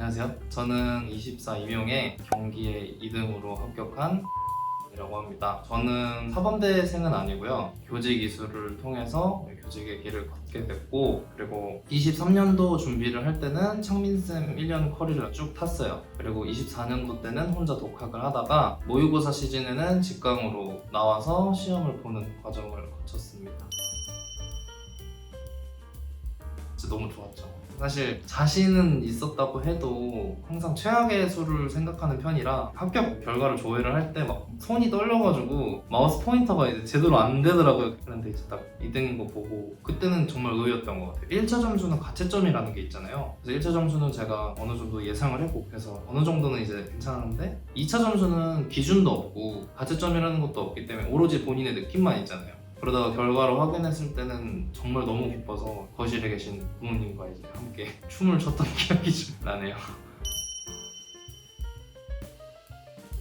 안녕하세요. 저는 24 임용의 경기에 2등으로 합격한 이라고 합니다. 저는 사범대생은 아니고요. 교직 이수를 통해서 교직의 길을 걷게 됐고 그리고 23년도 준비를 할 때는 창민쌤 1년 커리를 쭉 탔어요. 그리고 24년도 때는 혼자 독학을 하다가 모의고사 시즌에는 직강으로 나와서 시험을 보는 과정을 거쳤습니다. 진짜 너무 좋았죠. 사실 자신은 있었다고 해도 항상 최악의 수를 생각하는 편이라 합격 결과를 조회를 할 때 막 손이 떨려가지고 마우스 포인터가 이제 제대로 안 되더라고요. 그런데 이제 딱 2등인 거 보고 그때는 정말 의외였던 것 같아요. 1차 점수는 가채점이라는 게 있잖아요. 그래서 1차 점수는 제가 어느 정도 예상을 했고 그래서 어느 정도는 이제 괜찮은데 2차 점수는 기준도 없고 가채점이라는 것도 없기 때문에 오로지 본인의 느낌만 있잖아요. 그러다가 결과를 확인했을 때는 정말 너무 기뻐서 거실에 계신 부모님과 이제 함께 춤을 췄던 기억이 좀 나네요.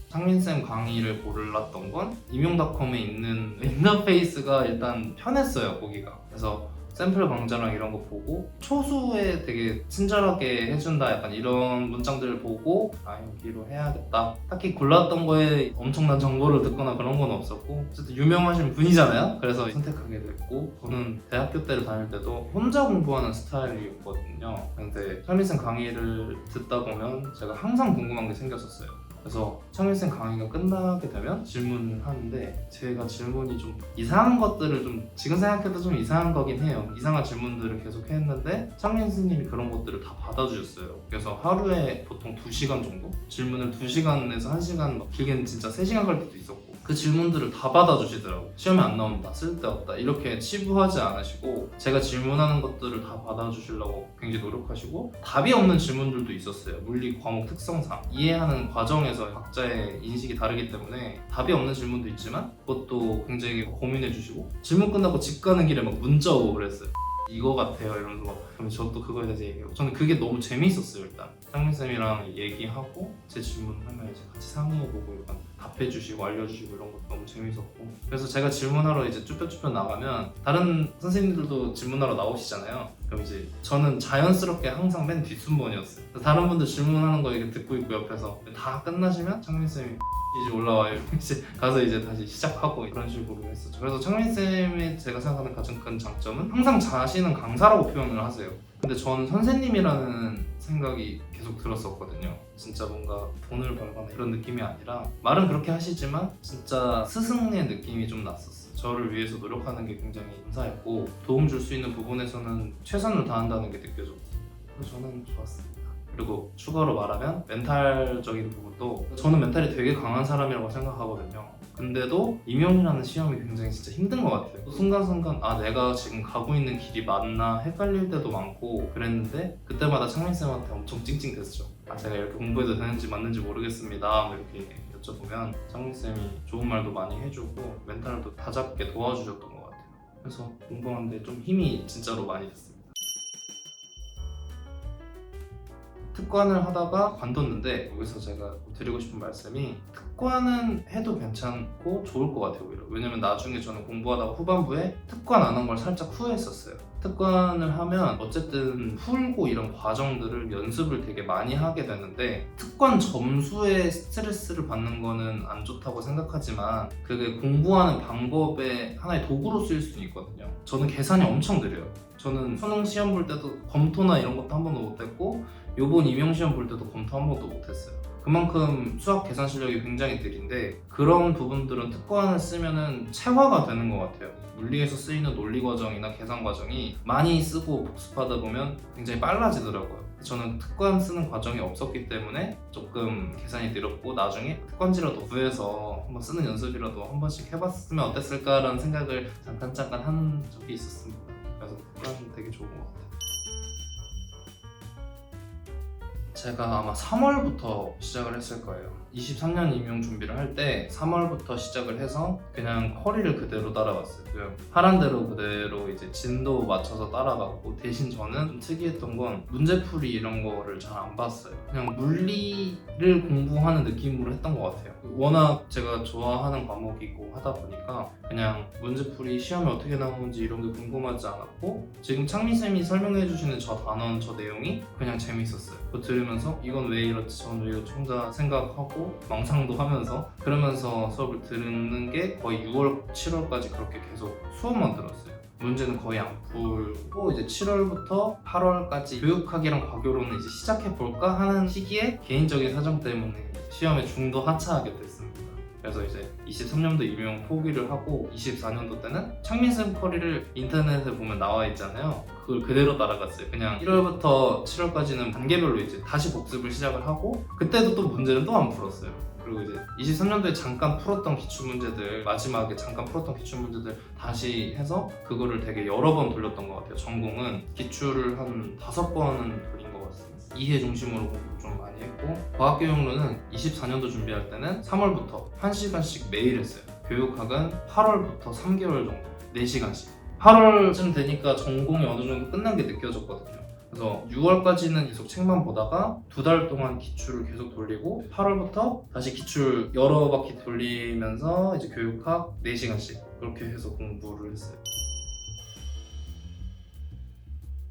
상민쌤 강의를 골랐던 건 임용닷컴에 있는 인터페이스가 일단 편했어요, 보기가. 그래서 샘플 강좌랑 이런 거 보고 초수에 되게 친절하게 해준다 약간 이런 문장들을 보고 아 여기로 해야겠다. 딱히 골랐던 거에 엄청난 정보를 듣거나 그런 건 없었고 어쨌든 유명하신 분이잖아요. 그래서 선택하게 됐고 저는 대학교 때를 다닐 때도 혼자 공부하는 스타일이었거든요. 근데 철민쌤 강의를 듣다 보면 제가 항상 궁금한 게 생겼었어요 그래서 창민쌤 강의가 끝나게 되면 질문을 하는데 제가 질문이 좀 이상한 것들을 좀 지금 생각해도 좀 이상한 거긴 해요 이상한 질문들을 계속 했는데 창민 스님이 그런 것들을 다 받아주셨어요 그래서 하루에 보통 2시간 정도? 질문을 2시간에서 1시간 막 길게는 진짜 3시간 갈 때도 있었고 그 질문들을 다 받아주시더라고. 시험에 안 나온다 쓸데없다 이렇게 치부하지 않으시고 제가 질문하는 것들을 다 받아주시려고 굉장히 노력하시고 답이 없는 질문들도 있었어요. 물리 과목 특성상. 이해하는 과정에서 각자의 인식이 다르기 때문에 답이 없는 질문도 있지만 그것도 굉장히 고민해 주시고 질문 끝나고 집 가는 길에 막 문자 오고 그랬어요. 이거 같아요 이러면서 막 그럼 저도 그거에 대해서 얘기하고. 저는 그게 너무 재밌었어요 일단 상민쌤이랑 얘기하고 제 질문하면 이제 같이 상의해보고 약간 답해주시고 알려주시고 이런 것도 너무 재밌었고 그래서 제가 질문하러 이제 쭈뼛쭈뼛 나가면 다른 선생님들도 질문하러 나오시잖아요 그럼 이제 저는 자연스럽게 항상 맨 뒷순번이었어요 다른 분들 질문하는 거 이렇게 듣고 있고 옆에서 다 끝나시면 창민쌤이 이제 올라와요. 이제 가서 이제 다시 시작하고 그런 식으로 했었죠. 그래서 창민 쌤의 제가 생각하는 가장 큰 장점은 항상 자신은 강사라고 표현을 하세요. 근데 저는 선생님이라는 생각이 계속 들었었거든요. 진짜 뭔가 돈을 벌거나 이런 느낌이 아니라 말은 그렇게 하시지만 진짜 스승의 느낌이 좀 났었어요. 저를 위해서 노력하는 게 굉장히 감사했고 도움 줄 수 있는 부분에서는 최선을 다한다는 게 느껴졌고 그래서 저는 좋았습니다. 그리고 추가로 말하면 멘탈적인 부분도 저는 멘탈이 되게 강한 사람이라고 생각하거든요. 근데도 임용이라는 시험이 굉장히 진짜 힘든 것 같아요. 순간순간 아 내가 지금 가고 있는 길이 맞나 헷갈릴 때도 많고 그랬는데 그때마다 창민 쌤한테 엄청 찡찡댔죠. 아 제가 이렇게 공부해도 되는지 맞는지 모르겠습니다. 뭐 이렇게 여쭤보면 창민 쌤이 좋은 말도 많이 해주고 멘탈도 다잡게 도와주셨던 것 같아요. 그래서 공부하는데 좀 힘이 진짜로 많이 됐습니 특관을 하다가 관뒀는데 여기서 제가 드리고 싶은 말씀이 특관은 해도 괜찮고 좋을 것 같아요 오히려. 왜냐면 나중에 저는 공부하다가 후반부에 특관 안 한 걸 살짝 후회했었어요. 특관을 하면 어쨌든 풀고 이런 과정들을 연습을 되게 많이 하게 되는데 특관 점수에 스트레스를 받는 거는 안 좋다고 생각하지만 그게 공부하는 방법의 하나의 도구로 쓰일 수는 있거든요. 저는 계산이 엄청 느려요. 저는 수능 시험 볼 때도 검토나 이런 것도 한 번도 못했고 요번 임용 시험 볼 때도 검토 한 번도 못했어요. 그만큼 수학 계산 실력이 굉장히 느린데 그런 부분들은 특권을 쓰면은 체화가 되는 것 같아요. 물리에서 쓰이는 논리 과정이나 계산 과정이 많이 쓰고 복습하다 보면 굉장히 빨라지더라고요. 저는 특권 쓰는 과정이 없었기 때문에 조금 계산이 느렸고 나중에 특권지라도 구해서 한번 쓰는 연습이라도 한 번씩 해봤으면 어땠을까라는 생각을 잠깐 잠깐 한 적이 있었습니다. 그래서 특권 되게 좋은 것 같아요. 제가 아마 3월부터 시작을 했을 거예요. 23년 임용 준비를 할 때 3월부터 시작을 해서 그냥 커리를 그대로 따라갔어요. 하란 대로 그대로 이제 진도 맞춰서 따라갔고 대신 저는 좀 특이했던 건 문제풀이 이런 거를 잘 안 봤어요. 그냥 물리를 공부하는 느낌으로 했던 것 같아요. 워낙 제가 좋아하는 과목이고 하다 보니까 그냥 문제풀이 시험에 어떻게 나오는지 이런 게 궁금하지 않았고 지금 창민쌤이 설명해 주시는 저 단원 저 내용이 그냥 재밌었어요. 그거 들으면서 이건 왜 이렇지 저는 왜 이렇지 혼자 생각 하고 망상도 하면서 그러면서 수업을 듣는 게 거의 6월, 7월까지 그렇게 계속 수업만 들었어요. 문제는 거의 안 풀고 이제 7월부터 8월까지 교육학이랑 과교로는 이제 시작해 볼까 하는 시기에 개인적인 사정 때문에 시험에 중도 하차하게 됐습니다. 그래서 이제 23년도 임용 포기를 하고 24년도 때는 창민쌤 커리를 인터넷에 보면 나와 있잖아요. 그걸 그대로 따라갔어요. 그냥 1월부터 7월까지는 단계별로 이제 다시 복습을 시작을 하고 그때도 또 문제는 또 안 풀었어요. 그리고 이제 23년도에 잠깐 풀었던 기출문제들 마지막에 잠깐 풀었던 기출문제들 다시 해서 그거를 되게 여러 번 돌렸던 것 같아요. 전공은 기출을 한 다섯 번은 돌린 것 같습니다. 이해 중심으로 공부 좀 많이 했고 과학교육로는 24년도 준비할 때는 3월부터 1시간씩 매일 했어요. 교육학은 8월부터 3개월 정도 4시간씩 8월쯤 되니까 전공이 어느 정도 끝난 게 느껴졌거든요. 그래서 6월까지는 계속 책만 보다가 두 달 동안 기출을 계속 돌리고 8월부터 다시 기출 여러 바퀴 돌리면서 이제 교육학 4시간씩 그렇게 해서 공부를 했어요.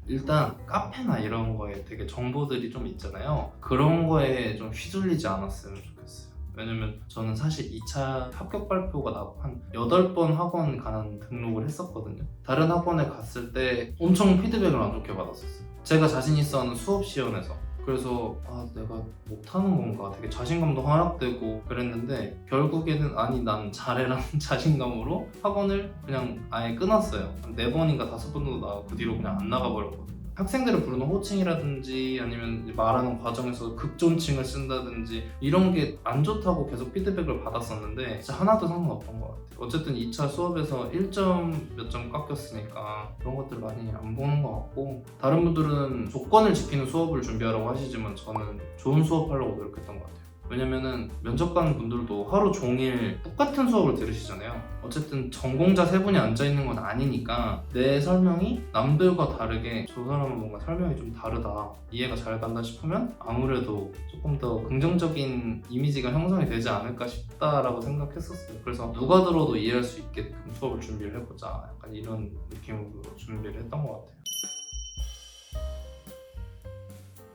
일단 카페나 이런 거에 되게 정보들이 좀 있잖아요. 그런 거에 좀 휘둘리지 않았으면 좋겠어요. 왜냐면 저는 사실 2차 합격 발표가 나고 한 8번 학원 가는 등록을 했었거든요. 다른 학원에 갔을 때 엄청 피드백을 안 좋게 받았었어요. 제가 자신 있어 하는 수업 시연에서. 그래서 아 내가 못하는 건가 되게 자신감도 하락되고 그랬는데 결국에는 아니 난 잘해라는 자신감으로 학원을 그냥 아예 끊었어요 네 번인가 다섯 번 정도 나가고 그 뒤로 그냥 안 나가버렸거든요 학생들을 부르는 호칭이라든지 아니면 말하는 과정에서 극존칭을 쓴다든지 이런 게 안 좋다고 계속 피드백을 받았었는데 진짜 하나도 상관없던 것 같아요. 어쨌든 2차 수업에서 1점 몇 점 깎였으니까 그런 것들 많이 안 보는 것 같고 다른 분들은 조건을 지키는 수업을 준비하라고 하시지만 저는 좋은 수업 하려고 노력했던 것 같아요 왜냐면은 면접 가는 분들도 하루 종일 똑같은 수업을 들으시잖아요. 어쨌든 전공자 세 분이 앉아 있는 건 아니니까 내 설명이 남들과 다르게 저 사람은 뭔가 설명이 좀 다르다 이해가 잘 간다 싶으면 아무래도 조금 더 긍정적인 이미지가 형성이 되지 않을까 싶다라고 생각했었어요. 그래서 누가 들어도 이해할 수 있게끔 수업을 준비를 해보자 약간 이런 느낌으로 준비를 했던 것 같아요.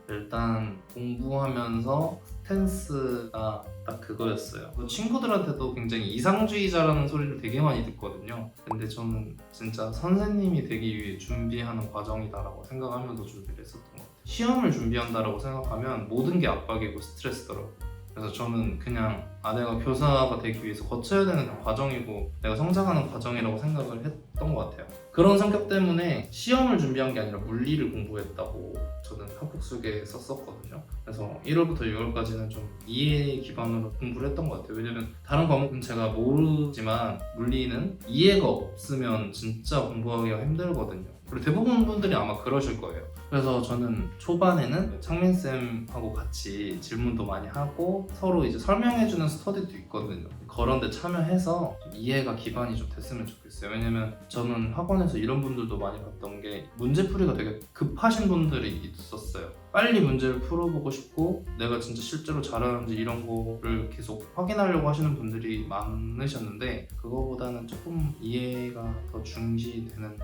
일단 공부하면서 스탠스가 딱 그거였어요. 그 친구들한테도 굉장히 이상주의자라는 소리를 되게 많이 듣거든요. 근데 저는 진짜 선생님이 되기 위해 준비하는 과정이다라고 생각하면서 준비를 했었던 것 같아요. 시험을 준비한다라고 생각하면 모든 게 압박이고 스트레스더라고요. 그래서 저는 그냥 아 내가 교사가 되기 위해서 거쳐야 되는 과정이고 내가 성장하는 과정이라고 생각을 했던 것 같아요. 그런 성격 때문에 시험을 준비한 게 아니라 물리를 공부했다고 저는 합격수기에 썼었거든요. 그래서 1월부터 6월까지는 좀 이해 기반으로 공부를 했던 것 같아요. 왜냐면 다른 과목은 제가 모르지만 물리는 이해가 없으면 진짜 공부하기가 힘들거든요. 그리고 대부분 분들이 아마 그러실 거예요. 그래서 저는 초반에는 창민 쌤하고 같이 질문도 많이 하고 서로 이제 설명해주는 스터디도 있거든요. 그런 데 참여해서 좀 이해가 기반이 좀 됐으면 좋겠어요. 왜냐면 저는 학원에서 이런 분들도 많이 봤던 게 문제풀이가 되게 급하신 분들이 있었어요. 빨리 문제를 풀어보고 싶고 내가 진짜 실제로 잘하는지 이런 거를 계속 확인하려고 하시는 분들이 많으셨는데 그거보다는 조금 이해가 더 중시되는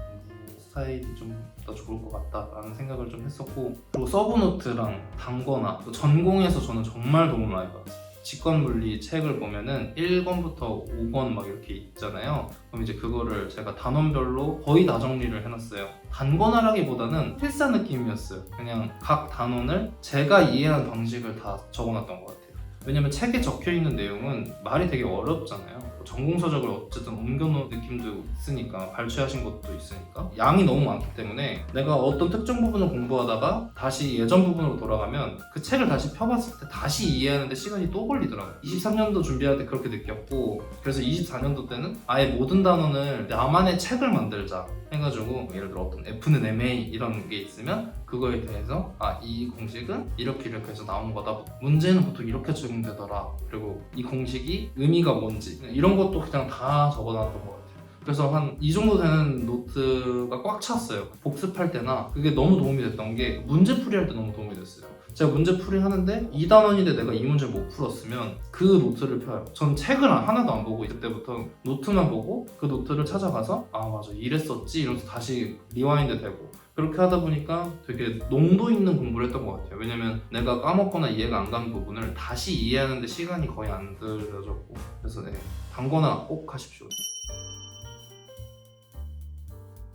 스타일이 좀 더 좋을 것 같다라는 생각을 좀 했었고 그리고 서브노트랑 단거나 또 전공에서 저는 정말 도움을 많이 받았어요. 직관물리 책을 보면은 1권부터 5권 막 이렇게 있잖아요. 그럼 이제 그거를 제가 단원별로 거의 다 정리를 해놨어요. 단권하라기보다는 필사 느낌이었어요. 그냥 각 단원을 제가 이해하는 방식을 다 적어놨던 것 같아요. 왜냐면 책에 적혀 있는 내용은 말이 되게 어렵잖아요. 뭐 전공서적을 어쨌든 옮겨놓은 느낌도 있으니까 발췌하신 것도 있으니까 양이 너무 많기 때문에 내가 어떤 특정 부분을 공부하다가 다시 예전 부분으로 돌아가면 그 책을 다시 펴봤을 때 다시 이해하는데 시간이 또 걸리더라고요. 23년도 준비할 때 그렇게 느꼈고 그래서 24년도 때는 아예 모든 단원을 나만의 책을 만들자 해가지고 예를 들어 어떤 F는 MA 이런 게 있으면 그거에 대해서 아 이 공식은 이렇게 이렇게 해서 나온 거다. 문제는 보통 이렇게 적용되더라. 그리고 이 공식이 의미가 뭔지 이런 것도 그냥 다 적어놨던 것 같아요. 그래서 한 이 정도 되는 노트가 꽉 찼어요. 복습할 때나 그게 너무 도움이 됐던 게 문제 풀이할 때 너무 도움이 됐어요 제가 문제 풀이 하는데 2단원인데 내가 이 문제를 못 풀었으면 그 노트를 펴요. 전 책을 하나도 안 보고 이때 때부터 노트만 보고 그 노트를 찾아가서 아 맞아 이랬었지 이러면서 다시 리와인드 되고 그렇게 하다 보니까 되게 농도 있는 공부를 했던 것 같아요. 왜냐면 내가 까먹거나 이해가 안 가는 부분을 다시 이해하는데 시간이 거의 안 들어졌고 그래서 네 단거나 꼭 하십시오.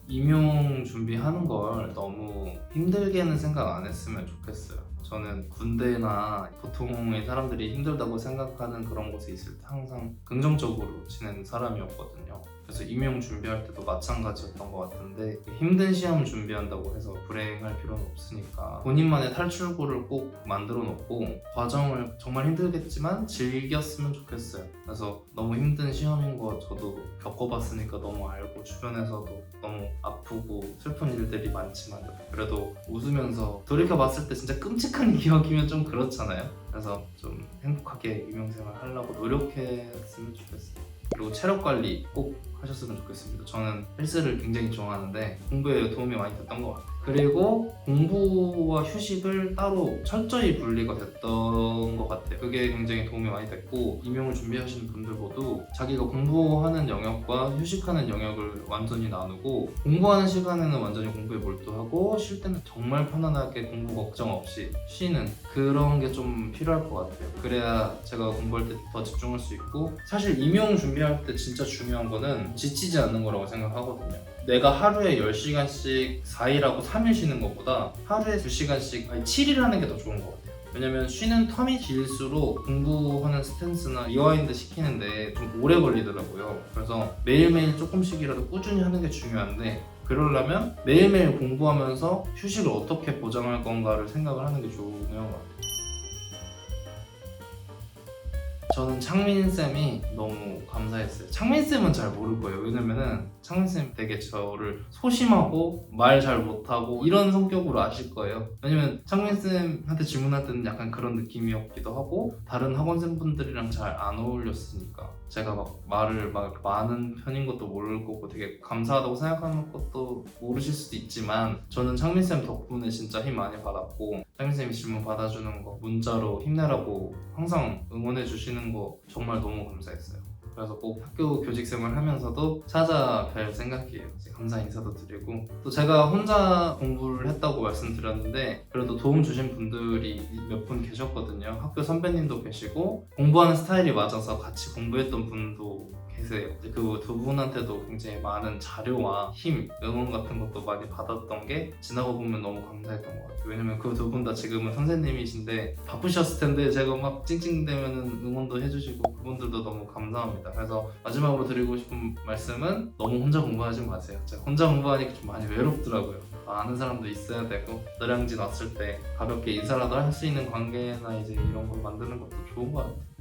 임용 준비하는 걸 너무 힘들게는 생각 안 했으면 좋겠어요. 저는 군대나 보통의 사람들이 힘들다고 생각하는 그런 곳에 있을 때 항상 긍정적으로 지내는 사람이었거든요. 그래서 임용 준비할 때도 마찬가지였던 것 같은데 힘든 시험 준비한다고 해서 불행할 필요는 없으니까 본인만의 탈출구를 꼭 만들어 놓고 과정을 정말 힘들겠지만 즐겼으면 좋겠어요. 그래서 너무 힘든 시험인 거 저도 겪어봤으니까 너무 알고 주변에서도 너무 아프고 슬픈 일들이 많지만 그래도 웃으면서 돌이켜봤을 때 진짜 끔찍한 기억이면 좀 그렇잖아요. 그래서 좀 행복하게 임용생활 하려고 노력했으면 좋겠어요. 그리고 체력 관리 꼭 하셨으면 좋겠습니다. 저는 헬스를 굉장히 좋아하는데 공부에 도움이 많이 됐던 것 같아요. 그리고 공부와 휴식을 따로 철저히 분리가 됐던 것 같아요. 그게 굉장히 도움이 많이 됐고 임용을 준비하시는 분들 모두 자기가 공부하는 영역과 휴식하는 영역을 완전히 나누고 공부하는 시간에는 완전히 공부에 몰두하고 쉴 때는 정말 편안하게 공부 걱정 없이 쉬는 그런 게 좀 필요할 것 같아요. 그래야 제가 공부할 때 더 집중할 수 있고 사실 임용 준비할 때 진짜 중요한 거는 지치지 않는 거라고 생각하거든요. 내가 하루에 10시간씩 4일하고 3일 쉬는 것보다 하루에 2시간씩 아니 7일 하는 게 더 좋은 것 같아요. 왜냐면 쉬는 텀이 길수록 공부하는 스탠스나 리와인드 시키는데 좀 오래 걸리더라고요. 그래서 매일매일 조금씩이라도 꾸준히 하는 게 중요한데 그러려면 매일매일 공부하면서 휴식을 어떻게 보장할 건가를 생각을 하는 게 중요한 것 같아요. 저는 창민 쌤이 너무 감사했어요. 창민 쌤은 잘 모를 거예요. 왜냐면은 창민 쌤 되게 저를 소심하고 말 잘 못하고 이런 성격으로 아실 거예요. 왜냐면 창민 쌤한테 질문할 때는 약간 그런 느낌이었기도 하고 다른 학원 쌤분들이랑 잘 안 어울렸으니까 제가 막 말을 막 많은 편인 것도 모를 거고 되게 감사하다고 생각하는 것도 모르실 수도 있지만 저는 창민 쌤 덕분에 진짜 힘 많이 받았고 창민 쌤이 질문 받아주는 거 문자로 힘내라고 항상 응원해 주시는 거 정말 너무 감사했어요. 그래서 꼭 학교 교직 생활 하면서도 찾아뵐 생각이에요. 감사 인사도 드리고 또 제가 혼자 공부를 했다고 말씀드렸는데 그래도 도움 주신 분들이 몇 분 계셨거든요. 학교 선배님도 계시고 공부하는 스타일이 맞아서 같이 공부했던 분도 계세요. 그 두 분한테도 굉장히 많은 자료와 힘, 응원 같은 것도 많이 받았던 게 지나고 보면 너무 감사했던 것 같아요. 왜냐면 그 두 분 다 지금은 선생님이신데 바쁘셨을 텐데 제가 막 찡찡대면 응원도 해주시고 그분들도 너무 감사합니다. 그래서 마지막으로 드리고 싶은 말씀은 너무 혼자 공부하지 마세요. 제가 혼자 공부하니까 좀 많이 외롭더라고요. 아는 사람도 있어야 되고 노량진 왔을 때 가볍게 인사라도 할 수 있는 관계나 이제 이런 걸 만드는 것도 좋은 것 같아요.